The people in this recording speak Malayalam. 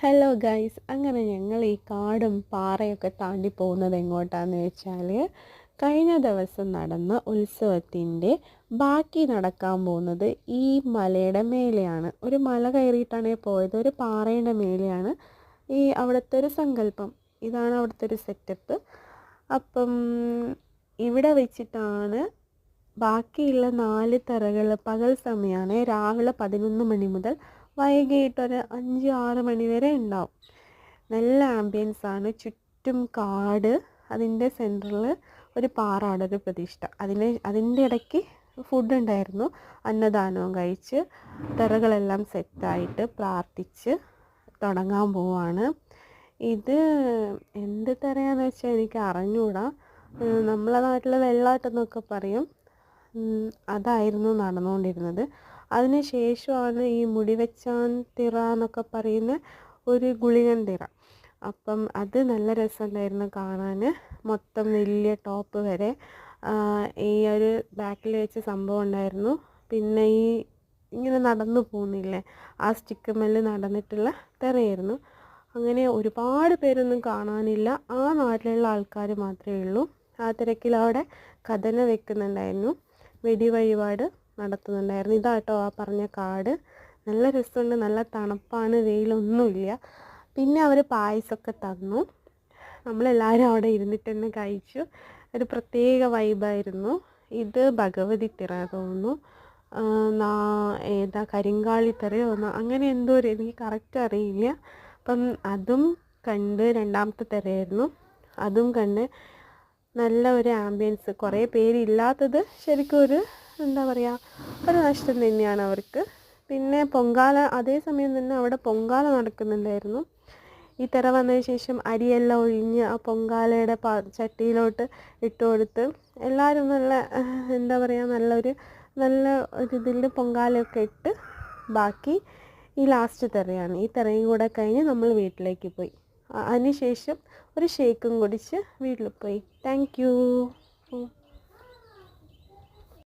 ഹലോ ഗൈസ് അങ്ങനെ ഞങ്ങൾ ഈ കാടും പാറയൊക്കെ താണ്ടി പോകുന്നത് എങ്ങോട്ടാന്ന് വെച്ചാൽ കഴിഞ്ഞ ദിവസം നടന്ന ഉത്സവത്തിന്റെ ബാക്കി നടക്കാൻ പോകുന്നത് ഈ മലയുടെ മേലെയാണ്. ഒരു മല കയറിയിട്ടാണ് പോയത്. ഒരു പാറയുടെ മേലെയാണ് ഈ അവിടുത്തെ ഒരു സങ്കല്പം. ഇതാണ് അവിടുത്തെ ഒരു സെറ്റപ്പ് അപ്പം ഇവിടെ വെച്ചിട്ടാണ് ബാക്കിയുള്ള നാല് തറകൾ പകൽ സമയമാണ് രാവിലെ പതിനൊന്ന് മണി മുതൽ വൈകിട്ട് ഒരു അഞ്ച് ആറ് മണി വരെ ഉണ്ടാവും. നല്ല ആംബിയൻസ് ആണ്. ചുറ്റും കാട്. അതിന്റെ സെന്ററിൽ ഒരു പാറാണ് ഒരു പ്രതിഷ്ഠ. അതിന് അതിന്റെ ഇടയ്ക്ക് ഫുഡ് ഉണ്ടായിരുന്നു. അന്നദാനവും കഴിച്ച് തിറകളെല്ലാം സെറ്റായിട്ട് പ്രാർത്ഥിച്ച് തുടങ്ങാൻ പോവാണ്. ഇത് എന്ത് തറയാന്ന് വെച്ചാൽ എനിക്ക് അറിഞ്ഞൂടാ. നമ്മളെ നാട്ടിൽ വെള്ളാട്ടം എന്നൊക്കെ പറയും. അതായിരുന്നു നടന്നുകൊണ്ടിരുന്നത്. അതിന് ശേഷമാണ് ഈ മുടിവെച്ചാൻ തിറ എന്നൊക്കെ പറയുന്ന ഒരു ഗുളികൻ തിറ. അപ്പം അത് നല്ല രസമുണ്ടായിരുന്നു കാണാൻ. മൊത്തം വലിയ ടോപ്പ് വരെ ഈ ഒരു ബാക്കിൽ വെച്ച സംഭവം ഉണ്ടായിരുന്നു. പിന്നെ ഈ ഇങ്ങനെ നടന്നു പോകുന്നില്ലേ ആ സ്റ്റിക്കുമേൽ നടന്നിട്ടുള്ള തിറയായിരുന്നു. അങ്ങനെ ഒരുപാട് പേരൊന്നും കാണാനില്ല. ആ നാട്ടിലുള്ള ആൾക്കാർ മാത്രമേ ഉള്ളൂ. ആ തിരക്കിൽ അവിടെ കഥന വെക്കുന്നുണ്ടായിരുന്നു. വെടിവഴിപാട് നടത്തുന്നുണ്ടായിരുന്നു. ഇതാട്ടോ ആ പറഞ്ഞ കാട്. നല്ല രസമുണ്ട് നല്ല തണുപ്പാണ് വെയിലൊന്നുമില്ല. പിന്നെ അവർ പായസമൊക്കെ തന്നു. നമ്മളെല്ലാവരും അവിടെ ഇരുന്നിട്ട് തന്നെ കഴിച്ചു. ഒരു പ്രത്യേക വൈബായിരുന്നു. ഇത് ഭഗവതി തിറ തോന്നുന്നു. നാ- ഏതാ കരിങ്കാളി തിറയോ അങ്ങനെ എന്തോ ഒരു എനിക്ക് കറക്റ്റ് അറിയില്ല. അപ്പം അതും കണ്ട് രണ്ടാമത്തെ തിരയായിരുന്നു. അതും കണ്ട് നല്ല ഒരു ആംബിയൻസ് കുറേ പേരില്ലാത്തത് ശരിക്കും ഒരു എന്താ പറയുക ഒരു നഷ്ടം തന്നെയാണ് അവർക്ക്. പിന്നെ പൊങ്കാല അതേ സമയം തന്നെ അവിടെ പൊങ്കാല നടക്കുന്നുണ്ടായിരുന്നു. ഈ തിറ വന്നതിന് ശേഷം അരിയെല്ലാം ഒഴിഞ്ഞ് ആ പൊങ്കാലയുടെ പാ ചട്ടിയിലോട്ട് ഇട്ട് കൊടുത്ത് എല്ലാവരും നല്ല എന്താ പറയുക നല്ലൊരു നല്ല ഒരു ഇതിൽ പൊങ്കാലയൊക്കെ ഇട്ട് ബാക്കി ഈ ലാസ്റ്റ് തിറയാണ്. ഈ തിറയും കൂടെ കഴിഞ്ഞ് നമ്മൾ വീട്ടിലേക്ക് പോയി. അതിന് അതിനുശേഷം ഒരു ഷേക്കും കുടിച്ച് വീട്ടിൽ പോയി. Thank you